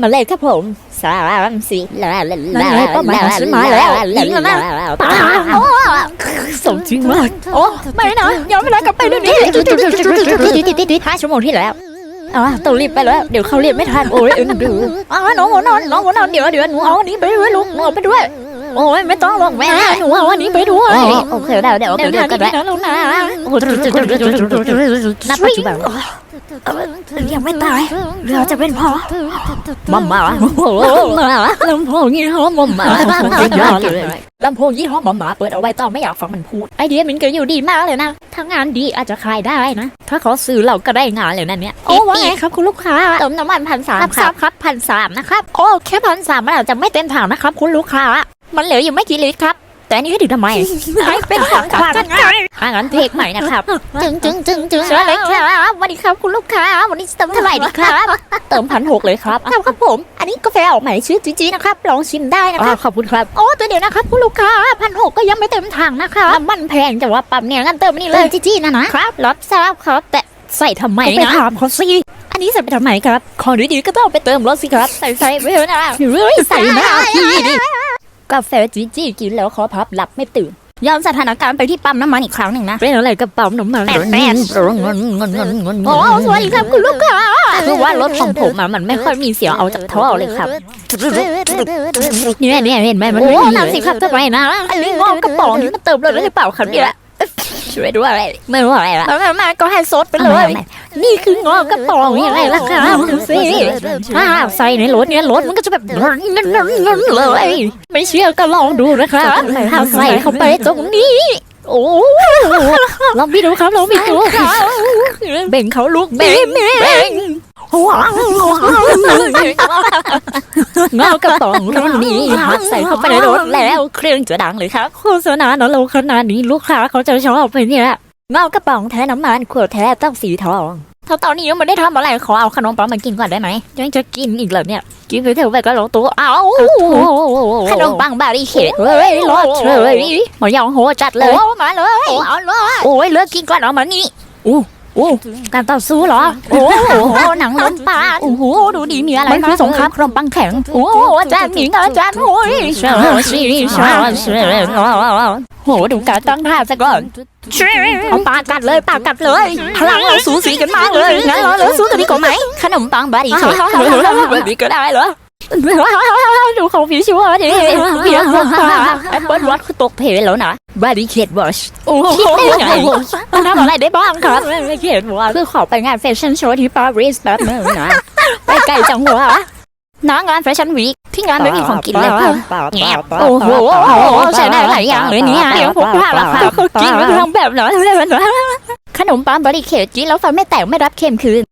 มาเลยครับผมสามสี่ลาลาลานั่นไงเป้าหมายของฉันมาแล้วยิงแล้วนะป้าสมจริงมากโอ้ไม่นะย้อนเวลากลับไปเดี๋ยวนี้ห้าชั่วโมงที่แล้วอ่าต้องรีบไปแล้วเดี๋ยวเขาเรียนไม่ทันโอ้ยเอ็นดูอ่าน้องหัวนอนน้องหัวนอนเดี๋ยวเดี๋ยวหนูเอาอันนี้ไปด้วยลูกหนูเอาไปด้วย โอ้ยไม่ต้องหรอกแม่หนูเอาอันนี้ไปด้วยโอเคเดี๋ยวเดี๋ยวเดี๋เดี๋ยยววเดี๋เดี๋ยยววกักันนนะไว้ลูกนะณปัจจุบันยังไม่ตายเราจะเป็นพ่อมัมมาโอ้โหมาลำโพงยี่ห้อมอมมาสุดยอดเลยลำโพงยี่ห้อหมาหมาเปิดเอาไว้ต่อไม่อยากฟังมันพูดไอเดียมันก็อยู่ดีมากเลยนะถ้างานดีอาจจะขายได้นะ ถ้าเขาซื้อเราก็ได้งานเลยนั่นเนี่ยโอ้ว่าไงครับคุณลูกค้าเติมน้ำมันพันสามรับคทรารับบครับพันสามนะครับโอ้แค่พันสามมันอาจจะไม่เต็มถังนะครับคุณลูกค้า มันเหลืออยู่ไม่กี่ลิตรครับ แต่อันนี้ให้ดื่มทำไมให้เป็นของขวัญอ่างั้นเพลงใหม่นะครับจึงจึงจึงจึงเชิญเลยครับวันนี้ครับคุณลูกค้าวันนี้เติมเท่าไหร่ดีครับ เติมพันหกเลยครับครับครับผม อันนี้กาแฟออกใหม่ชื่อจีจีนะครับลองชิมได้นะคอ่ารับขอบคุณครับโอ้แต่เดี๋ยวนะครับคุณลูกค้าพันหกก็ยังไม่เต็มถังนะครับน้ำมันแพงแต่ว่าปั๊มเนี่ยงั้นเติมอันนี่เลเติยมจีจีนะนะครับรับทราบครับ แต่ใส่ทำไมไปนะถามเขาสิอันนี้ใส่ไปทำไมครับ ของดีๆก็ต้องไปเติมรถสิครับ ใส่ใส่ไปเถอะนะเฮ้ยใส่หน้าพี่ดิ กาแฟจีจีกินแล้วขอพับหลับไม่ตื่นย้อนสถานการณ์ไปที่ปั๊มน้ำมันอีกครั้งหนึ่งนะเป็นอะไรกับปั๊มน้ำมันแปดแปดเงินเงินเงินเงินโอ้สวัสดีครับคุณลูกค้าคือว่ารถของผมอะมันไม่ค่อยมีเสียงเอาจากท่อเลยครับเนี่ยเนี่ยเห็นไหมมันโอ้ไม่มีนั่นสิครับทำไมนะอันนี้งอกกระป๋องนี้มันเติมเลยได้หรือเปล่าครับเนี่ยช่วยด้วยไม่รู้อะไรละแล้วแม่ก็ให้ซดไปเลย นี่คืองอกกระป๋องยังไงล่ะครับดูสิถ้าใส่ในรถเนี่ยรถมันก็จะแบบเลยไม่เชื่อก็ลองดูนะครับถ้าใส่เข้าไปตรงนี้ โอ้ลองพี่ดูครับลองพี่ดูเบ่งเขาลูกเบ่งเบ่งว้าวงอกกระป๋องรุ่นนี้หักใส่เข้าไปในรถแล้วเครื่องจะดังเลยครับโฆษณาเนาะเราขนาดนี้ลูกค้าเขาจะชอบไปเนี่ย เงากระป๋องแท้น้ำมันขวดแท้ต้องสีทองถ้าตอนนี้ยังไม่ได้ทำอะไรขอเอาขนมปังมากินก่อนได้ไหมยังจะกินอีกเหรอเนี่ย กินไปเถอะไปก็ลงตัวเอาขขนนมมปัปังงบารีเคดเฮ้ยรอดเลยหมอยองโหจัดเลยโอ้มาเลยเอาเลยโอ้ยเลิกกินก่อนเอามานี่อู้อู้การต่อสู้เหรอ โอ้โหหนังล้มปลาโอ้โหดูดีมีอะไรมันคือสงครามขนมปังแข็ง โอ้โหอาจารย์หนิงอาจารย์โอ้ยใช่ใช่ใช่ใช่ โหดูการตั้งท่าซะก่อนเอาปากกัดเลยปากกัดเลยพลังเราสูสีกันมากเลยงั้นเราเราสู้กันดีกว่าไหมขนมปังบารีเคดแบบนี้ก็ได้เหรอดูของผีชัวดิเบียร์พวกตาแอปเปิลวัดคือตกเพลแล้วนะบาริเคดวอชโอ้คิดได้ไงมันทำอะไรได้บ้างครับไม่เคดว่าคือขอไปงานแฟชั่นโชว์ที่ปารีสแบบนึงนะไปไกลจังหวะน้างานแฟชั่นวีคที่งานไม่มีของกินเลยครับโอ้โอ้โหโหใช้ได้หลายอย่างเลยเนี่ยเดี๋ยวผมพาละครับกินไม่ทำแบบนั้นขนมปังบาริเคดกินแล้วฟันไม่แตกไม่รับเค็มคืน